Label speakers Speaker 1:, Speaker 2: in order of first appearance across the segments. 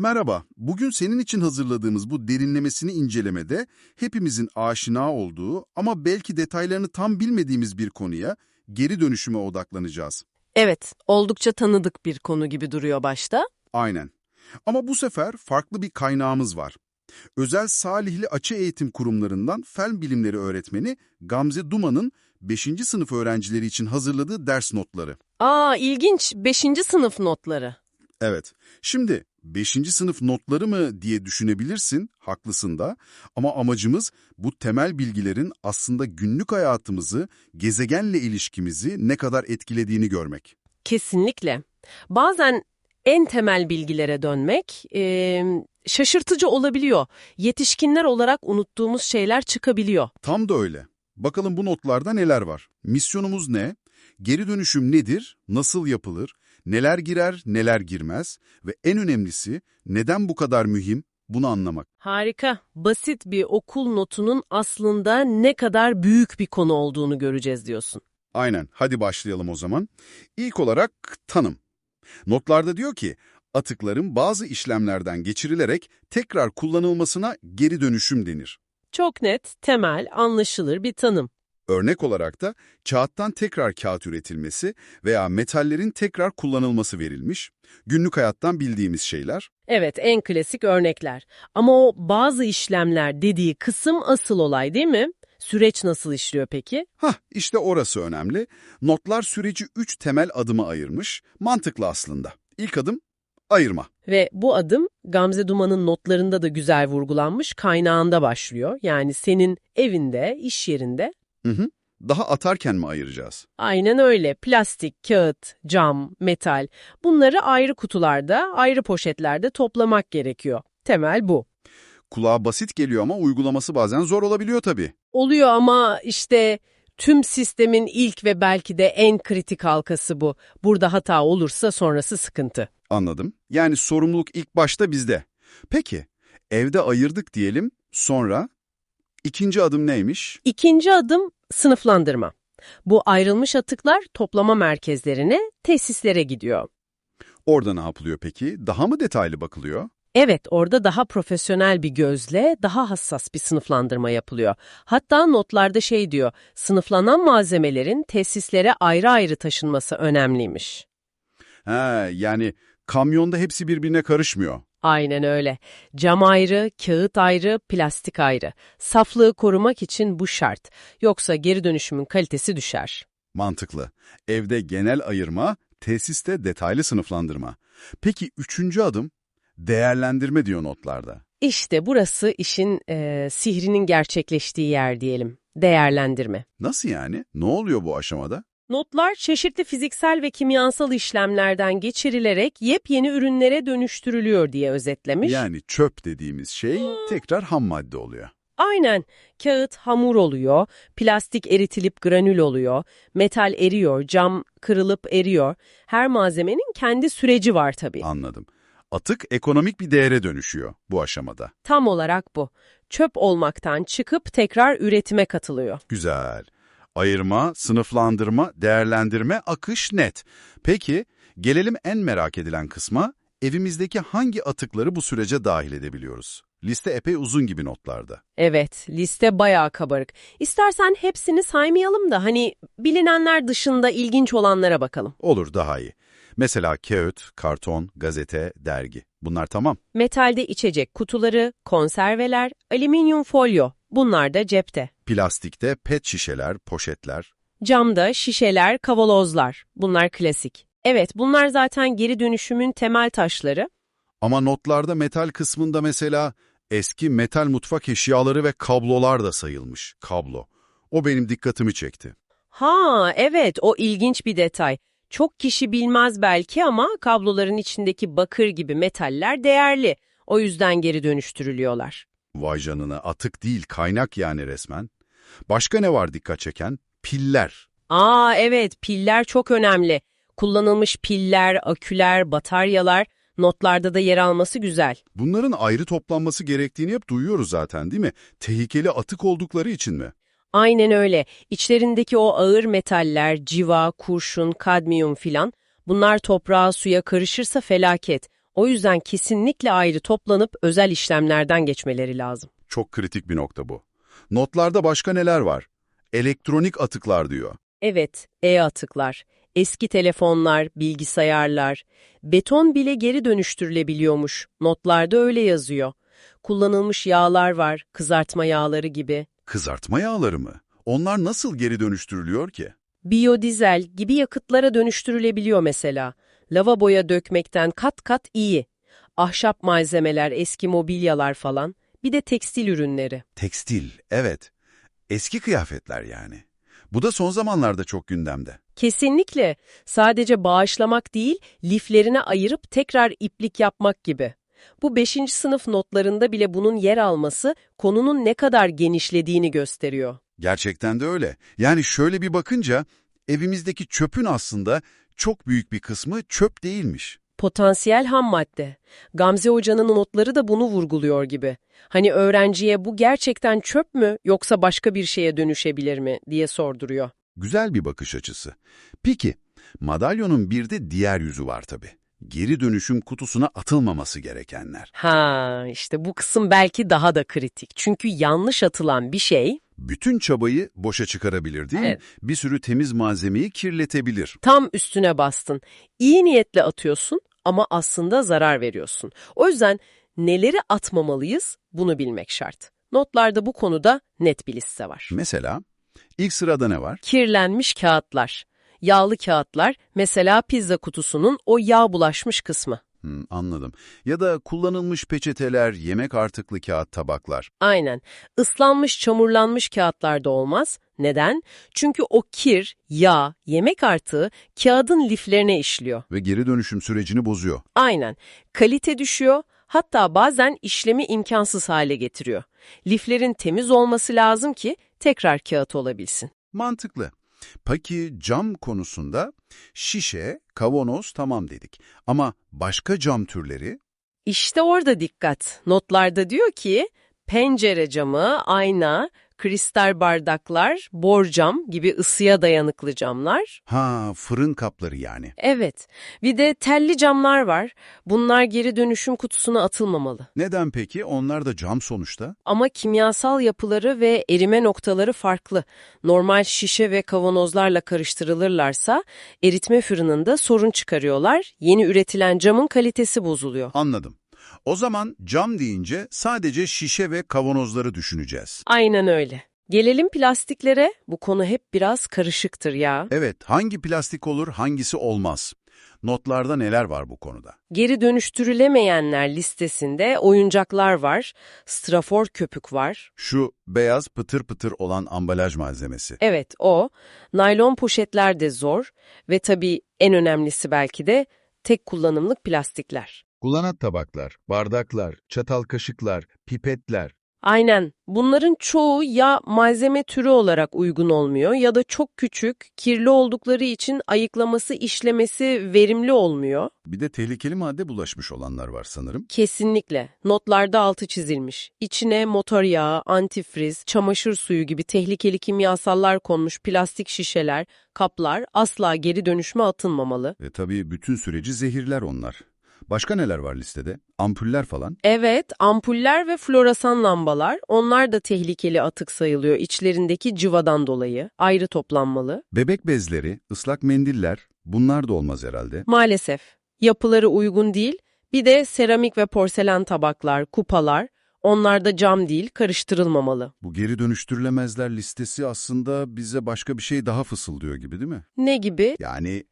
Speaker 1: Merhaba, bugün senin için hazırladığımız bu derinlemesini incelemede hepimizin aşina olduğu ama belki detaylarını tam bilmediğimiz bir konuya geri dönüşüme odaklanacağız.
Speaker 2: Evet, oldukça tanıdık bir konu gibi duruyor başta.
Speaker 1: Aynen. Ama bu sefer farklı bir kaynağımız var. Özel Salihli Açı Eğitim Kurumlarından Fen Bilimleri öğretmeni Gamze Duman'ın 5. sınıf öğrencileri için hazırladığı ders notları.
Speaker 2: Aa, ilginç. Beşinci sınıf notları.
Speaker 1: Evet, şimdi 5. sınıf notları mı diye düşünebilirsin, haklısın da. Ama amacımız bu temel bilgilerin aslında günlük hayatımızı, gezegenle ilişkimizi ne kadar etkilediğini görmek.
Speaker 2: Kesinlikle. Bazen en temel bilgilere dönmek e, şaşırtıcı olabiliyor. Yetişkinler olarak unuttuğumuz şeyler çıkabiliyor.
Speaker 1: Tam da öyle. Bakalım bu notlarda neler var? Misyonumuz ne? Geri dönüşüm nedir? Nasıl yapılır? Neler girer, neler girmez? Ve en önemlisi neden bu kadar mühim? Bunu anlamak.
Speaker 2: Harika. Basit bir okul notunun aslında ne kadar büyük bir konu olduğunu göreceğiz diyorsun.
Speaker 1: Aynen. Hadi başlayalım o zaman. İlk olarak tanım. Notlarda diyor ki, atıkların bazı işlemlerden geçirilerek tekrar kullanılmasına geri dönüşüm denir.
Speaker 2: Çok net, temel, anlaşılır bir tanım.
Speaker 1: Örnek olarak da kağıttan tekrar kağıt üretilmesi veya metallerin tekrar kullanılması verilmiş. Günlük hayattan bildiğimiz şeyler.
Speaker 2: Evet, en klasik örnekler. Ama o bazı işlemler dediği kısım asıl olay değil mi? Süreç nasıl işliyor peki?
Speaker 1: Hah, işte orası önemli. Notlar süreci üç temel adıma ayırmış. Mantıklı aslında. İlk adım ayırma.
Speaker 2: Ve bu adım Gamze Duman'ın notlarında da güzel vurgulanmış kaynağında başlıyor. Yani senin evinde, iş yerinde.
Speaker 1: Hı hı. Daha atarken mi ayıracağız?
Speaker 2: Aynen öyle. Plastik, kağıt, cam, metal bunları ayrı kutularda, ayrı poşetlerde toplamak gerekiyor. Temel bu.
Speaker 1: Kulağa basit geliyor ama uygulaması bazen zor olabiliyor tabii.
Speaker 2: Oluyor ama işte tüm sistemin ilk ve belki de en kritik halkası bu. Burada hata olursa sonrası sıkıntı.
Speaker 1: Anladım. Yani sorumluluk ilk başta bizde. Peki, evde ayırdık diyelim, sonra ikinci adım neymiş?
Speaker 2: İkinci adım sınıflandırma. Bu ayrılmış atıklar toplama merkezlerine, tesislere gidiyor.
Speaker 1: Orada ne yapılıyor peki? Daha mı detaylı bakılıyor?
Speaker 2: Evet, orada daha profesyonel bir gözle daha hassas bir sınıflandırma yapılıyor. Hatta notlarda şey diyor, sınıflanan malzemelerin tesislere ayrı ayrı taşınması önemliymiş.
Speaker 1: He, yani kamyonda hepsi birbirine karışmıyor.
Speaker 2: Aynen öyle. Cam ayrı, kağıt ayrı, plastik ayrı. Saflığı korumak için bu şart. Yoksa geri dönüşümün kalitesi düşer.
Speaker 1: Mantıklı. Evde genel ayırma, tesiste detaylı sınıflandırma. Peki üçüncü adım? Değerlendirme diyor notlarda.
Speaker 2: İşte burası işin e, sihrinin gerçekleştiği yer diyelim. Değerlendirme.
Speaker 1: Nasıl yani? Ne oluyor bu aşamada?
Speaker 2: Notlar çeşitli fiziksel ve kimyasal işlemlerden geçirilerek yepyeni ürünlere dönüştürülüyor diye özetlemiş.
Speaker 1: Yani çöp dediğimiz şey tekrar ham madde oluyor.
Speaker 2: Aynen. Kağıt hamur oluyor, plastik eritilip granül oluyor, metal eriyor, cam kırılıp eriyor. Her malzemenin kendi süreci var tabii.
Speaker 1: Anladım. Atık ekonomik bir değere dönüşüyor bu aşamada.
Speaker 2: Tam olarak bu. Çöp olmaktan çıkıp tekrar üretime katılıyor.
Speaker 1: Güzel. Ayırma, sınıflandırma, değerlendirme, akış net. Peki, gelelim en merak edilen kısma, evimizdeki hangi atıkları bu sürece dahil edebiliyoruz? Liste epey uzun gibi notlarda.
Speaker 2: Evet, liste bayağı kabarık. İstersen hepsini saymayalım da hani bilinenler dışında ilginç olanlara bakalım.
Speaker 1: Olur daha iyi. Mesela kağıt, karton, gazete, dergi. Bunlar tamam.
Speaker 2: Metalde içecek kutuları, konserveler, alüminyum folyo. Bunlar da cepte.
Speaker 1: Plastikte pet şişeler, poşetler.
Speaker 2: Camda şişeler, kavanozlar. Bunlar klasik. Evet, bunlar zaten geri dönüşümün temel taşları.
Speaker 1: Ama notlarda metal kısmında mesela eski metal mutfak eşyaları ve kablolar da sayılmış. Kablo. O benim dikkatimi çekti.
Speaker 2: Ha, evet, o ilginç bir detay. Çok kişi bilmez belki ama kabloların içindeki bakır gibi metaller değerli. O yüzden geri dönüştürülüyorlar.
Speaker 1: Vay canına atık değil kaynak yani resmen. Başka ne var dikkat çeken? Piller.
Speaker 2: Aa evet, piller çok önemli. Kullanılmış piller, aküler, bataryalar notlarda da yer alması güzel.
Speaker 1: Bunların ayrı toplanması gerektiğini hep duyuyoruz zaten değil mi? Tehlikeli atık oldukları için mi?
Speaker 2: Aynen öyle. İçlerindeki o ağır metaller, civa, kurşun, kadmiyum filan bunlar toprağa, suya karışırsa felaket. O yüzden kesinlikle ayrı toplanıp özel işlemlerden geçmeleri lazım.
Speaker 1: Çok kritik bir nokta bu. Notlarda başka neler var? Elektronik atıklar diyor.
Speaker 2: Evet, e-atıklar, eski telefonlar, bilgisayarlar, beton bile geri dönüştürülebiliyormuş. Notlarda öyle yazıyor. Kullanılmış yağlar var, kızartma yağları gibi.
Speaker 1: Kızartma yağları mı? Onlar nasıl geri dönüştürülüyor ki?
Speaker 2: Biyodizel gibi yakıtlara dönüştürülebiliyor mesela. Lavaboya dökmekten kat kat iyi. Ahşap malzemeler, eski mobilyalar falan. Bir de tekstil ürünleri.
Speaker 1: Tekstil, evet. Eski kıyafetler yani. Bu da son zamanlarda çok gündemde.
Speaker 2: Kesinlikle. Sadece bağışlamak değil, liflerine ayırıp tekrar iplik yapmak gibi. Bu 5. sınıf notlarında bile bunun yer alması konunun ne kadar genişlediğini gösteriyor.
Speaker 1: Gerçekten de öyle. Yani şöyle bir bakınca evimizdeki çöpün aslında çok büyük bir kısmı çöp değilmiş.
Speaker 2: Potansiyel ham madde. Gamze Hoca'nın notları da bunu vurguluyor gibi. Hani öğrenciye bu gerçekten çöp mü yoksa başka bir şeye dönüşebilir mi diye sorduruyor.
Speaker 1: Güzel bir bakış açısı. Peki, madalyonun bir de diğer yüzü var tabii. Geri dönüşüm kutusuna atılmaması gerekenler.
Speaker 2: Ha, işte bu kısım belki daha da kritik. Çünkü yanlış atılan bir şey
Speaker 1: Bütün çabayı boşa çıkarabilir değil mi?
Speaker 2: Evet.
Speaker 1: Bir sürü temiz malzemeyi kirletebilir.
Speaker 2: tam üstüne bastın. İyi niyetle atıyorsun ama aslında zarar veriyorsun. O yüzden neleri atmamalıyız bunu bilmek şart. Notlarda bu konuda net bir liste var.
Speaker 1: Mesela ilk sırada ne var?
Speaker 2: Kirlenmiş kağıtlar. Yağlı kağıtlar, mesela pizza kutusunun o yağ bulaşmış kısmı.
Speaker 1: Hmm, anladım. Ya da kullanılmış peçeteler, yemek artıklı kağıt tabaklar.
Speaker 2: Aynen. Islanmış, çamurlanmış kağıtlar da olmaz. Neden? Çünkü o kir, yağ, yemek artığı kağıdın liflerine işliyor.
Speaker 1: Ve geri dönüşüm sürecini bozuyor.
Speaker 2: Aynen. Kalite düşüyor, hatta bazen işlemi imkansız hale getiriyor. Liflerin temiz olması lazım ki tekrar kağıt olabilsin.
Speaker 1: Mantıklı. Peki cam konusunda şişe, kavanoz tamam dedik. Ama başka cam türleri?
Speaker 2: İşte orada dikkat. Notlarda diyor ki pencere camı, ayna, kristal bardaklar, borcam gibi ısıya dayanıklı camlar.
Speaker 1: Ha, fırın kapları yani.
Speaker 2: Evet. Bir de telli camlar var. Bunlar geri dönüşüm kutusuna atılmamalı.
Speaker 1: Neden peki? Onlar da cam sonuçta.
Speaker 2: Ama kimyasal yapıları ve erime noktaları farklı. Normal şişe ve kavanozlarla karıştırılırlarsa eritme fırınında sorun çıkarıyorlar. Yeni üretilen camın kalitesi bozuluyor.
Speaker 1: Anladım. O zaman cam deyince sadece şişe ve kavanozları düşüneceğiz.
Speaker 2: Aynen öyle. Gelelim plastiklere. Bu konu hep biraz karışıktır ya.
Speaker 1: Evet, hangi plastik olur, hangisi olmaz? Notlarda neler var bu konuda?
Speaker 2: Geri dönüştürülemeyenler listesinde oyuncaklar var, strafor köpük var.
Speaker 1: Şu beyaz pıtır pıtır olan ambalaj malzemesi.
Speaker 2: Evet o. Naylon poşetler de zor ve tabii en önemlisi belki de tek kullanımlık plastikler.
Speaker 3: Kullanat tabaklar, bardaklar, çatal kaşıklar, pipetler.
Speaker 2: Aynen. Bunların çoğu ya malzeme türü olarak uygun olmuyor ya da çok küçük, kirli oldukları için ayıklaması, işlemesi verimli olmuyor.
Speaker 1: Bir de tehlikeli madde bulaşmış olanlar var sanırım.
Speaker 2: Kesinlikle. Notlarda altı çizilmiş. İçine motor yağı, antifriz, çamaşır suyu gibi tehlikeli kimyasallar konmuş plastik şişeler, kaplar asla geri dönüşme atılmamalı.
Speaker 1: Ve tabii bütün süreci zehirler onlar. Başka neler var listede? Ampuller falan.
Speaker 2: Evet, ampuller ve floresan lambalar, onlar da tehlikeli atık sayılıyor içlerindeki cıvadan dolayı. Ayrı toplanmalı.
Speaker 1: Bebek bezleri, ıslak mendiller, bunlar da olmaz herhalde.
Speaker 2: Maalesef. Yapıları uygun değil. Bir de seramik ve porselen tabaklar, kupalar, onlar da cam değil, karıştırılmamalı.
Speaker 1: Bu geri dönüştürülemezler listesi aslında bize başka bir şey daha fısıldıyor gibi değil mi?
Speaker 2: Ne gibi?
Speaker 1: Yani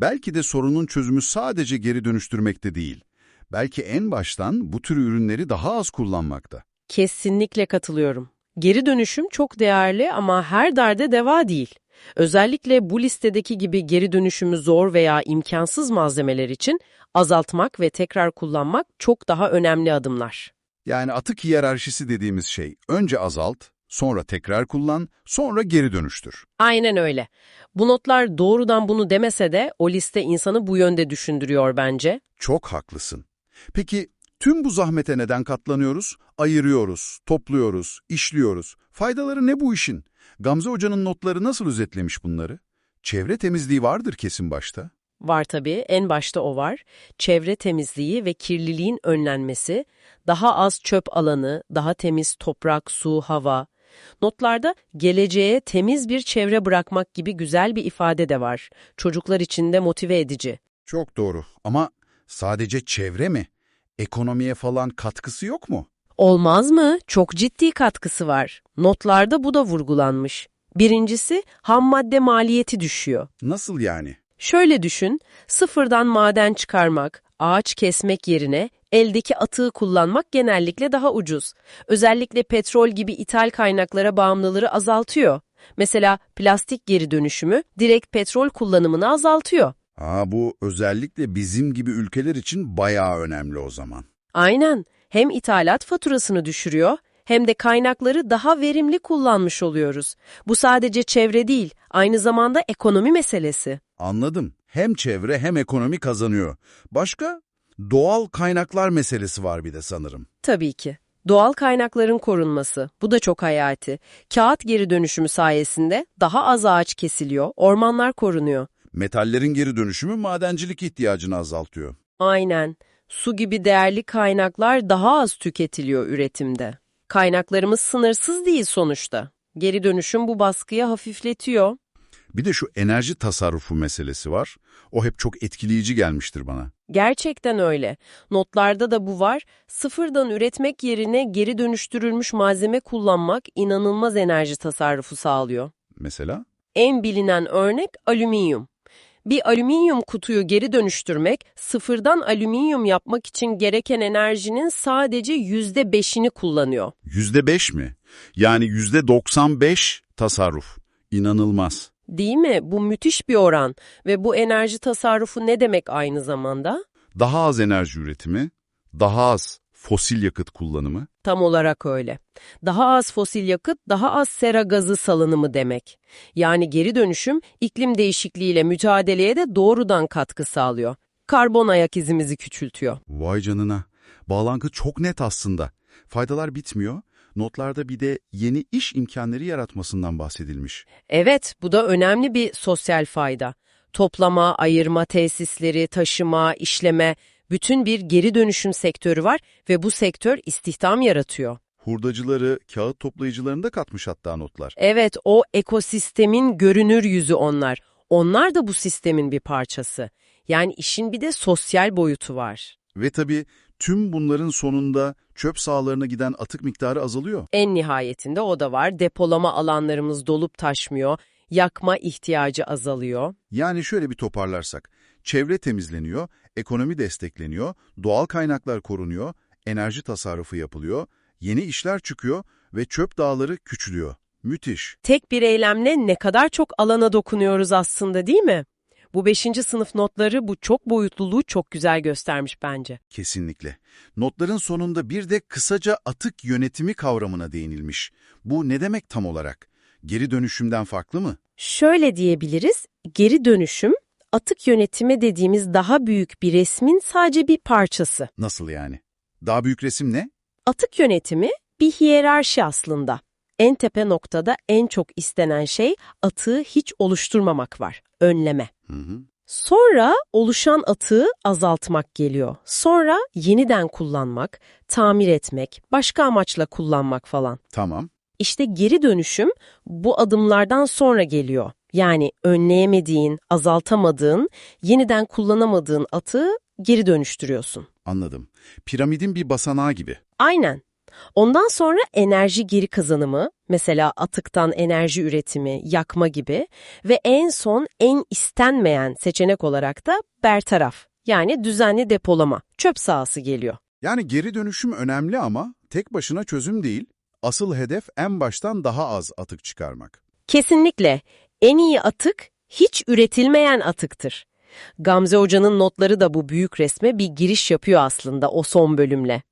Speaker 1: belki de sorunun çözümü sadece geri dönüştürmekte değil. Belki en baştan bu tür ürünleri daha az kullanmakta.
Speaker 2: Kesinlikle katılıyorum. Geri dönüşüm çok değerli ama her derde deva değil. Özellikle bu listedeki gibi geri dönüşümü zor veya imkansız malzemeler için azaltmak ve tekrar kullanmak çok daha önemli adımlar.
Speaker 1: Yani atık hiyerarşisi dediğimiz şey önce azalt, sonra tekrar kullan, sonra geri dönüştür.
Speaker 2: Aynen öyle. Bu notlar doğrudan bunu demese de o liste insanı bu yönde düşündürüyor bence.
Speaker 1: Çok haklısın. Peki tüm bu zahmete neden katlanıyoruz? Ayırıyoruz, topluyoruz, işliyoruz. Faydaları ne bu işin? Gamze Hoca'nın notları nasıl özetlemiş bunları? Çevre temizliği vardır kesin başta.
Speaker 2: Var tabii, en başta o var. Çevre temizliği ve kirliliğin önlenmesi, daha az çöp alanı, daha temiz toprak, su, hava. Notlarda geleceğe temiz bir çevre bırakmak gibi güzel bir ifade de var. Çocuklar için de motive edici.
Speaker 1: Çok doğru ama sadece çevre mi? Ekonomiye falan katkısı yok mu?
Speaker 2: Olmaz mı? Çok ciddi katkısı var. Notlarda bu da vurgulanmış. Birincisi, ham madde maliyeti düşüyor.
Speaker 1: Nasıl yani?
Speaker 2: Şöyle düşün, sıfırdan maden çıkarmak, ağaç kesmek yerine eldeki atığı kullanmak genellikle daha ucuz. Özellikle petrol gibi ithal kaynaklara bağımlılığı azaltıyor. Mesela plastik geri dönüşümü direkt petrol kullanımını azaltıyor.
Speaker 1: Aa, bu özellikle bizim gibi ülkeler için bayağı önemli o zaman.
Speaker 2: Aynen, hem ithalat faturasını düşürüyor hem de kaynakları daha verimli kullanmış oluyoruz. Bu sadece çevre değil, aynı zamanda ekonomi meselesi.
Speaker 1: Anladım. Hem çevre hem ekonomi kazanıyor. Başka? Doğal kaynaklar meselesi var bir de sanırım.
Speaker 2: Tabii ki. Doğal kaynakların korunması, bu da çok hayati. Kağıt geri dönüşümü sayesinde daha az ağaç kesiliyor, ormanlar korunuyor.
Speaker 1: Metallerin geri dönüşümü madencilik ihtiyacını azaltıyor.
Speaker 2: Aynen. Su gibi değerli kaynaklar daha az tüketiliyor üretimde. Kaynaklarımız sınırsız değil sonuçta. Geri dönüşüm bu baskıyı hafifletiyor.
Speaker 1: Bir de şu enerji tasarrufu meselesi var. O hep çok etkileyici gelmiştir bana.
Speaker 2: Gerçekten öyle. Notlarda da bu var. Sıfırdan üretmek yerine geri dönüştürülmüş malzeme kullanmak inanılmaz enerji tasarrufu sağlıyor.
Speaker 1: Mesela?
Speaker 2: En bilinen örnek alüminyum. Bir alüminyum kutuyu geri dönüştürmek, sıfırdan alüminyum yapmak için gereken enerjinin sadece yüzde beşini kullanıyor.
Speaker 1: Yüzde beş mi? Yani yüzde doksan beş tasarruf. İnanılmaz.
Speaker 2: Değil mi? Bu müthiş bir oran ve bu enerji tasarrufu ne demek aynı zamanda?
Speaker 1: Daha az enerji üretimi, daha az fosil yakıt kullanımı.
Speaker 2: Tam olarak öyle. Daha az fosil yakıt, daha az sera gazı salınımı demek. Yani geri dönüşüm iklim değişikliğiyle mücadeleye de doğrudan katkı sağlıyor. Karbon ayak izimizi küçültüyor.
Speaker 1: Vay canına. Bağlantı çok net aslında. Faydalar bitmiyor. Notlarda bir de yeni iş imkanları yaratmasından bahsedilmiş.
Speaker 2: Evet, bu da önemli bir sosyal fayda. Toplama, ayırma tesisleri, taşıma, işleme, bütün bir geri dönüşüm sektörü var ve bu sektör istihdam yaratıyor.
Speaker 1: Hurdacıları, kağıt toplayıcılarını da katmış hatta notlar.
Speaker 2: Evet, o ekosistemin görünür yüzü onlar. Onlar da bu sistemin bir parçası. Yani işin bir de sosyal boyutu var.
Speaker 1: Ve tabii tüm bunların sonunda çöp sahalarına giden atık miktarı azalıyor.
Speaker 2: En nihayetinde o da var. Depolama alanlarımız dolup taşmıyor, yakma ihtiyacı azalıyor.
Speaker 1: Yani şöyle bir toparlarsak, çevre temizleniyor, ekonomi destekleniyor, doğal kaynaklar korunuyor, enerji tasarrufu yapılıyor, yeni işler çıkıyor ve çöp dağları küçülüyor. Müthiş.
Speaker 2: Tek bir eylemle ne kadar çok alana dokunuyoruz aslında değil mi? Bu beşinci sınıf notları bu çok boyutluluğu çok güzel göstermiş bence.
Speaker 1: Kesinlikle. Notların sonunda bir de kısaca atık yönetimi kavramına değinilmiş. Bu ne demek tam olarak? Geri dönüşümden farklı mı?
Speaker 2: Şöyle diyebiliriz, geri dönüşüm, atık yönetimi dediğimiz daha büyük bir resmin sadece bir parçası.
Speaker 1: Nasıl yani? Daha büyük resim ne?
Speaker 2: Atık yönetimi bir hiyerarşi aslında. En tepe noktada en çok istenen şey atığı hiç oluşturmamak var, önleme.
Speaker 1: Hı hı.
Speaker 2: Sonra oluşan atığı azaltmak geliyor. Sonra yeniden kullanmak, tamir etmek, başka amaçla kullanmak falan.
Speaker 1: Tamam.
Speaker 2: İşte geri dönüşüm bu adımlardan sonra geliyor. Yani önleyemediğin, azaltamadığın, yeniden kullanamadığın atığı geri dönüştürüyorsun.
Speaker 1: Anladım. Piramidin bir basanağı gibi.
Speaker 2: Aynen. Ondan sonra enerji geri kazanımı, mesela atıktan enerji üretimi, yakma gibi ve en son en istenmeyen seçenek olarak da bertaraf, yani düzenli depolama, çöp sahası geliyor.
Speaker 1: Yani geri dönüşüm önemli ama tek başına çözüm değil. Asıl hedef en baştan daha az atık çıkarmak.
Speaker 2: Kesinlikle en iyi atık hiç üretilmeyen atıktır. Gamze Hoca'nın notları da bu büyük resme bir giriş yapıyor aslında o son bölümle.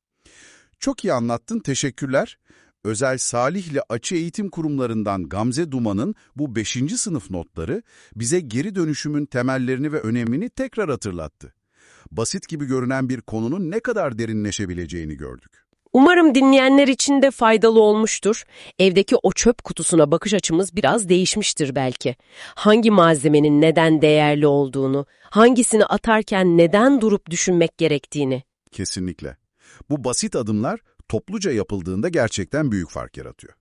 Speaker 1: Çok iyi anlattın, teşekkürler. Özel Salihli Açı Eğitim Kurumlarından Gamze Duman'ın bu 5. sınıf notları bize geri dönüşümün temellerini ve önemini tekrar hatırlattı. Basit gibi görünen bir konunun ne kadar derinleşebileceğini gördük.
Speaker 2: Umarım dinleyenler için de faydalı olmuştur. Evdeki o çöp kutusuna bakış açımız biraz değişmiştir belki. Hangi malzemenin neden değerli olduğunu, hangisini atarken neden durup düşünmek gerektiğini.
Speaker 1: Kesinlikle. Bu basit adımlar topluca yapıldığında gerçekten büyük fark yaratıyor.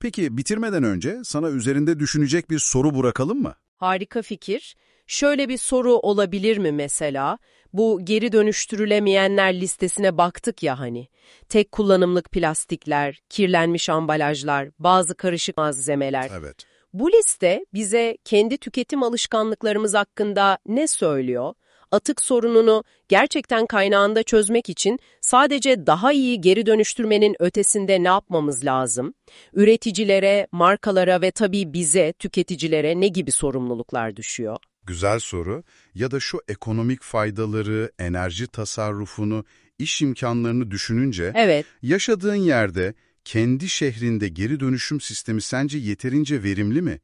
Speaker 1: Peki bitirmeden önce sana üzerinde düşünecek bir soru bırakalım mı?
Speaker 2: Harika fikir. Şöyle bir soru olabilir mi mesela? Bu geri dönüştürülemeyenler listesine baktık ya hani. Tek kullanımlık plastikler, kirlenmiş ambalajlar, bazı karışık malzemeler.
Speaker 1: Evet.
Speaker 2: Bu liste bize kendi tüketim alışkanlıklarımız hakkında ne söylüyor? Atık sorununu gerçekten kaynağında çözmek için sadece daha iyi geri dönüştürmenin ötesinde ne yapmamız lazım? Üreticilere, markalara ve tabii bize, tüketicilere ne gibi sorumluluklar düşüyor?
Speaker 1: Güzel soru. Ya da şu ekonomik faydaları, enerji tasarrufunu, iş imkanlarını düşününce
Speaker 2: Evet,
Speaker 1: yaşadığın yerde kendi şehrinde geri dönüşüm sistemi sence yeterince verimli mi?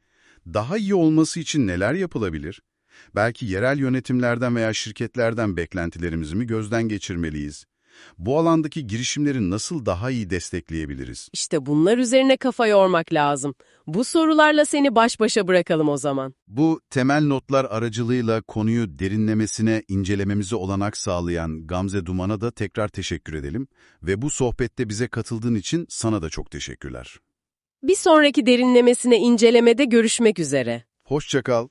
Speaker 1: Daha iyi olması için neler yapılabilir? Belki yerel yönetimlerden veya şirketlerden beklentilerimizi mi gözden geçirmeliyiz? Bu alandaki girişimleri nasıl daha iyi destekleyebiliriz?
Speaker 2: işte bunlar üzerine kafa yormak lazım. Bu sorularla seni baş başa bırakalım o zaman.
Speaker 1: Bu temel notlar aracılığıyla konuyu derinlemesine incelememize olanak sağlayan Gamze Duman'a da tekrar teşekkür edelim ve bu sohbette bize katıldığın için sana da çok teşekkürler.
Speaker 2: Bir sonraki derinlemesine incelemede görüşmek üzere.
Speaker 1: Hoşça kal.